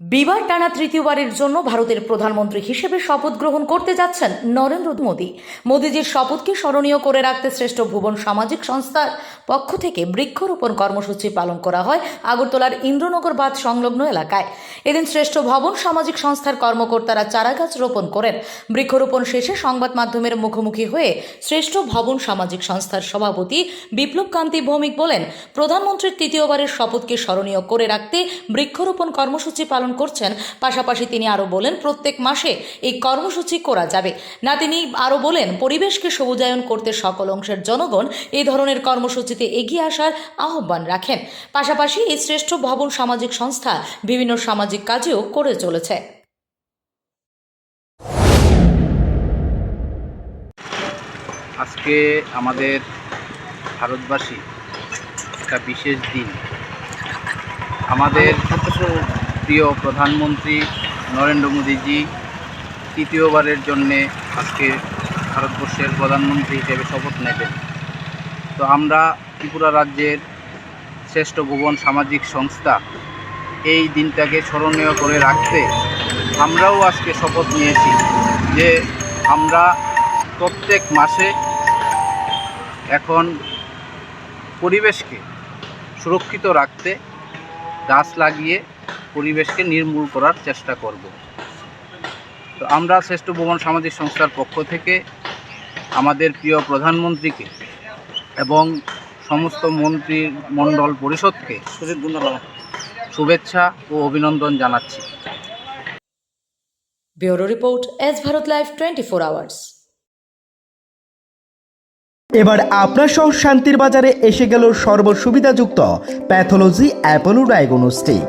Bieber টানা তৃতীয়বারের জন্য ভারতের প্রধানমন্ত্রী হিসেবে শপথ গ্রহণ করতে যাচ্ছেন নরেন্দ্র মোদী। মোদীজির শপথকে স্মরণীয় করে রাখতে শ্রেষ্ঠ ভুবন সামাজিক সংস্থার পক্ষ থেকে বৃক্ষরোপণ কর্মসূচি পালন করা হয় আগরতলার ইন্দ্রনগর বাঁধ সংলগ্ন এলাকায়। এদিন শ্রেষ্ঠ ভবন সামাজিক সংস্থার কর্মকর্তারা চারাগাছ রোপণ করেন। বৃক্ষরোপণ শেষে সংবাদ মাধ্যমের মুখোমুখি হয়ে শ্রেষ্ঠ ভবন সামাজিক সংস্থার সভাপতি বিপ্লব কান্তি ভৌমিক বলেন, প্রধানমন্ত্রীর তৃতীয়বারের শপথকে স্মরণীয় করে রাখতে বৃক্ষরোপণ কর্মসূচি পালন করছেন। পাশাপাশি তিনি আরও বলেন, প্রত্যেক মাসে এই কর্মসূচি করা যাবে। না তিনি আরও বলেন, পরিবেশকে সবুজায়ন করতে সকল অংশের জনগণ এই ধরনের কর্মসূচিতে এগিয়ে আসার আহ্বান রাখেন। পাশাপাশি এই শ্রেষ্ঠ ভবন সামাজিক সংস্থা বিভিন্ন সামাজিক কাজেও করে চলেছে। আজকে আমাদের ভারতবাসী, একটা বিশেষ দিন। আমাদের প্রিয় প্রধানমন্ত্রী নরেন্দ্র মোদীজি, তৃতীয়বারের জন্যে আজকে ভারতবর্ষের প্রধানমন্ত্রী হিসেবে শপথ নেবেন। তো আমরা ত্রিপুরা রাজ্যের শ্রেষ্ঠ ভুবন সামাজিক সংস্থা এই দিনটাকে স্মরণীয় করে রাখতে আমরাও আজকে শপথ নিয়েছি যে আমরা প্রত্যেক মাসে এখন পরিবেশকে সুরক্ষিত রাখতে গাছ লাগিয়ে পরিবেশকে নির্মূল করার চেষ্টা করব। তো আমরা শ্রেষ্ঠ ভবন সামাজিক সংস্থার পক্ষ থেকে আমাদের প্রিয় প্রধানমন্ত্রীকে এবং সমস্ত মন্ত্রী মণ্ডল পরিষদকে শুভেচ্ছা ও অভিনন্দন জানাচ্ছি। Bureau report S Bharat live twenty four hours. এবার আপনার সহ শান্তির বাজারে এসে গেল সর্বসুবিধাযুক্ত প্যাথোলজি অ্যাপোলো ডায়াগনস্টিক।